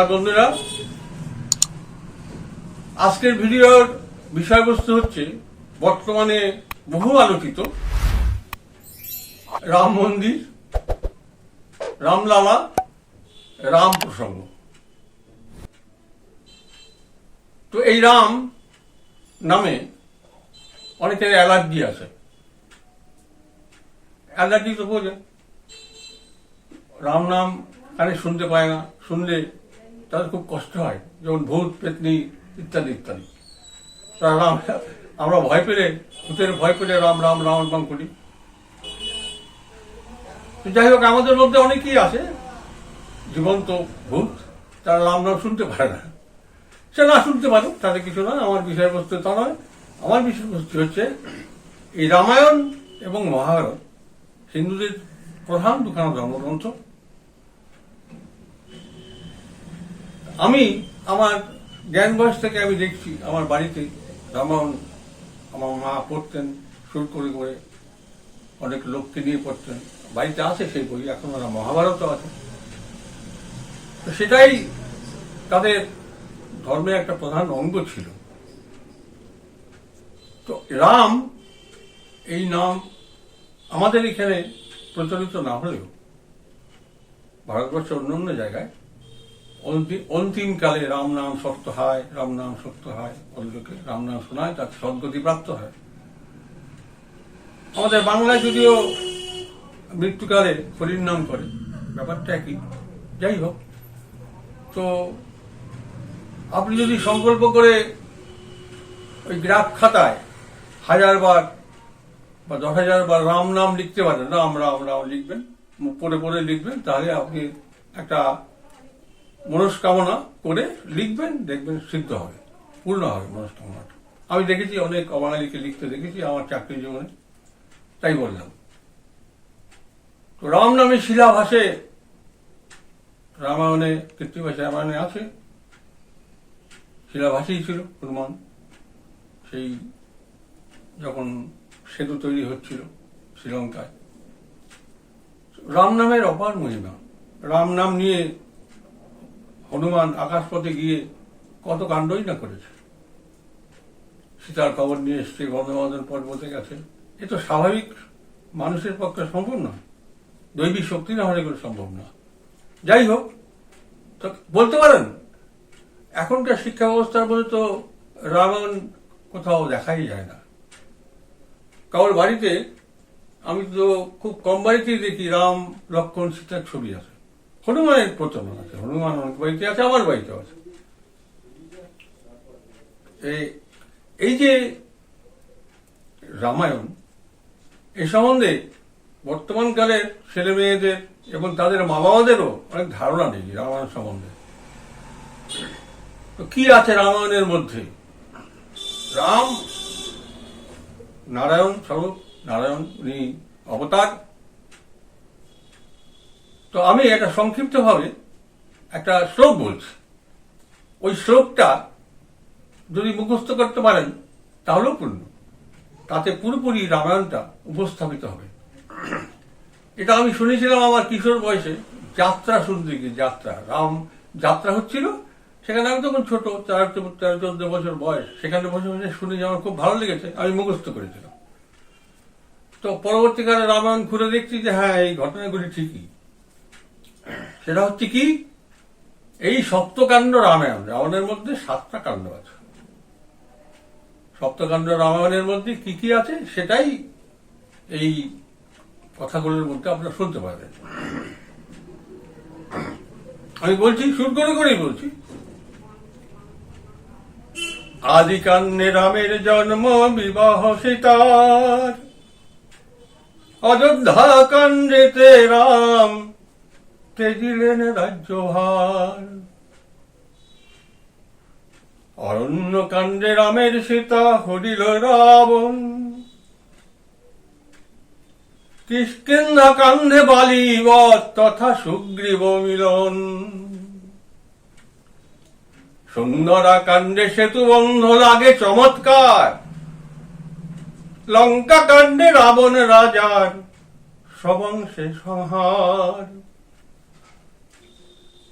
নমস্কার বন্ধুরা। আজকের ভিডিওর বিষয়বস্তু হচ্ছে, বর্তমানে বহু আলোচিত রাম মন্দির, রামলালা, রাম প্রসঙ্গ। তো এই রাম নামে অনেকের অ্যালার্জি আছে। অ্যালার্জি তো বোঝেন রাম নাম কানে শুনতে পায় না, শুনলে তাদের খুব কষ্ট হয় যেমন ভূত, পেতনি ইত্যাদি ইত্যাদি। তা রাম, আমরা ভয় পেলে, ভূতের ভয় পেলে রাম রাম রাম রাম করি। যাই হোক, আমাদের মধ্যে অনেকেই আছে, জীবন্ত ভূত, তারা রাম নাম শুনতে পারে না। সে না শুনতে পারে তাতে কিছু নয়, আমার বিষয়বস্তু তা নয়। আমার বিষয়বস্তু হচ্ছে, এই রামায়ণ এবং মহাভারত, হিন্দুদের প্রধান দুখানা ধর্মগ্রন্থ। আমি আমার জ্ঞান বয়স থেকে আমি দেখছি, আমার বাড়িতে রামায়ণ আমার মা পড়তেন, শুরু করে করে অনেক লোককে নিয়ে পড়তেন। বাড়িতে আছে সেই বই, এখন ওরা মহাভারতও আছে। সেটাই তাদের ধর্মের একটা প্রধান অঙ্গ ছিল। তো রাম এই নাম আমাদের এখানে প্রচলিত না হলেও ভারতবর্ষের অন্য অন্য জায়গায় অন্তিমকালে রাম নাম শক্ত হয়, রাম নাম শক্ত হয় অন্যকে রাম নাম শোনায়, তার সদ্গতি প্রাপ্ত হয়। আমাদের বাংলায় যদিও মৃত্যুকালে নাম করে, ব্যাপারটা একই। যাই হোক, তো আপনি যদি সংকল্প করে ওই গ্রাফ খাতায় হাজার বার বা দশ হাজার বার রাম নাম লিখতে পারেন, রাম রাম রাম লিখবেন পড়ে পড়ে লিখবেন, তাহলে আপনি একটা মনস্কামনা করে লিখবেন, দেখবেন সিদ্ধ হবে, পূর্ণ হবে মনস্কামনাটা। আমি দেখেছি, অনেক অবাঙালিকে লিখতে দেখেছি, আমার চাকরি জীবনে। তাই বললাম। তো রাম নামে শিলাভাসে রামায়ণে কৃত্তিবাসে রামায়ণে আছে। শিলাভাসেই ছিল হনুমান সেই যখন সেতু তৈরি হচ্ছিল শ্রীলঙ্কায়। রাম নামের অপার মহিমা। রাম নাম নিয়ে হনুমান আকাশপথে গিয়ে কত কাণ্ডই না করেছে। সীতার খবর নিয়ে এসছে গন্ধমাদন পর্বতে গেছে এ তো স্বাভাবিক, মানুষের পক্ষে সম্ভব না দৈবিক শক্তি না হলে সম্ভব না যাই হোক, তো বলতে পারেন, এখনকার শিক্ষা ব্যবস্থার মধ্যে তো রামায়ণ কোথাও দেখাই যায় না। কারোর বাড়িতে আমি তো খুব কম বাড়িতেই দেখি রাম লক্ষণ সীতার ছবি আছে। হনুমানের প্রচলন আছে, হনুমান অনেক বাড়িতে আছে, আমার বাড়িতেও আছে। এই- এই যে রামায়ণ, এ সম্বন্ধে বর্তমানকালের ছেলে মেয়েদের এবং তাদের মা বাবাদেরও অনেক ধারণা নেই রামায়ণ সম্বন্ধে। তো কি আছে রামায়ণের মধ্যে? রাম, নারায়ণ স্বরূপ নারায়ণ, উনি অবতার তো আমি এটা সংক্ষিপ্তভাবে একটা শ্লোক বলছি। ওই শ্লোকটা যদি মুখস্থ করতে পারেন, তাহলেও পূর্ণ তাতে পুরোপুরি রামায়ণটা উপস্থাপিত হবে। এটা আমি শুনেছিলাম আমার কিশোর বয়সে, যাত্রা শুনতে গিয়ে যাত্রা। রাম যাত্রা হচ্ছিল, সেখানে আমি তখন ছোট তেরো তেরো চোদ্দ বছর বয়স। সেখানে বসে বসে শুনে আমার খুব ভালো লেগেছে, আমি মুখস্থ করেছিলাম। তো পরবর্তীকালে রামায়ণ ঘুরে দেখছি যে হ্যাঁ এই ঘটনাগুলি ঠিকই। সেটা হচ্ছে কি, এই সপ্তকাণ্ড রামায়ণ, রামায়ণের মধ্যে সাতটা কাণ্ড আছে। সপ্তকাণ্ড রামায়ণের মধ্যে কি কি আছে সেটাই এই কথাগুলোর মধ্যে আপনারা শুনতে পাবেন। আমি বলছি, শুরু করে করেই বলছি। আদি কান্নে রামের জন্ম, বিবাহ সীতার। অযোধ্যা কাণ্ডেতে রাম তেজিলেন রাজ্যভার। অরণ্য কাণ্ডে রামের সীতা হরিল রাবণ। কিষ্কিন্ধা কান্ধে বালিবৎ তথা সুগ্রীব মিলন। সুন্দরা কাণ্ডে সেতু বন্ধ লাগে চমৎকার। লঙ্কা কাণ্ডে রাবণ রাজার সবংশে সংহার।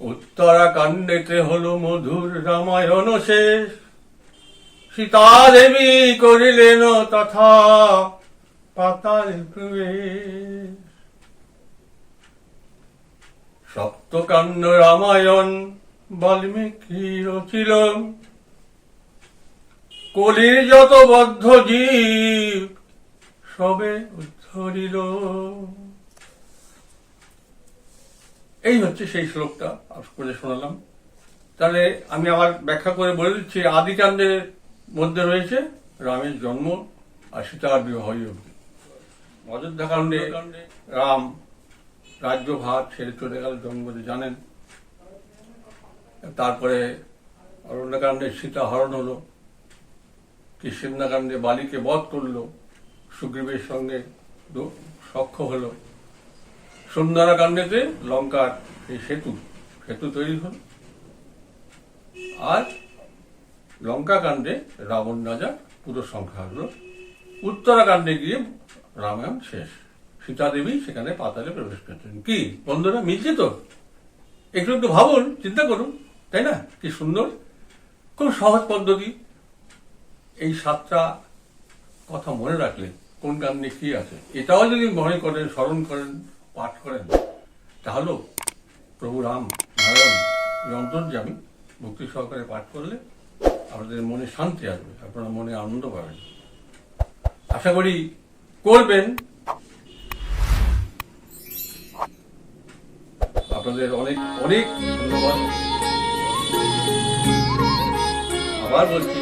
উত্তরাকাণ্ডেতে হলো মধুর রামায়ণ শেষ। সীতা দেবী করিলেন তথা পাতাল সপ্তকাণ্ড রামায়ণ বাল্মীকি রচিল। কলির যত বদ্ধ জীব সবে উদ্ধরিল। এই হচ্ছে সেই শ্লোকটা করে শোনালাম। তাহলে আমি আবার ব্যাখ্যা করে বলে দিচ্ছি, আদিকাণ্ডের মধ্যে রয়েছে রামের জন্ম আর সীতার বিবাহ অযোধ্যা কাণ্ডে রাম রাজ্যভার ছেড়ে চলে গেল জন্মতে জানেন? তারপরে অরণ্যকাণ্ডে সীতা হরণ হলো কৃষ্ণকাণ্ডে বালিকে বধ করল, সুগ্রীবের সঙ্গে সখ্য হলো। সুন্দরাকাণ্ডেতে লঙ্কার এই সেতু সেতু তৈরি হল। আর লঙ্কা কাণ্ডে রাবণ রাজা পুরো সংখ্যা হলো। উত্তরাকাণ্ডে গিয়ে রামায়ণ শেষ। সীতা দেবী সেখানে পাতালে প্রবেশ করছেন কি, বন্ধুরা, মিলছে তো? একটু একটু ভাবুন, চিন্তা করুন, তাই না? কি সুন্দর, খুব সহজ পদ্ধতি। এই সাতটা কথা মনে রাখলে কোন কাণ্ডে কি আছে? এটাও যদি মনে করেন, স্মরণ করেন পাঠ করেন। তাহলেও প্রভু রাম, নারায়ণ এই অন্তর্যামী ভক্তি সহকারে পাঠ করলে আপনাদের মনে শান্তি আসবে, আপনারা মনে আনন্দ পাবেন। আশা করি করবেন। আপনাদের অনেক অনেক ধন্যবাদ। আবার বলছি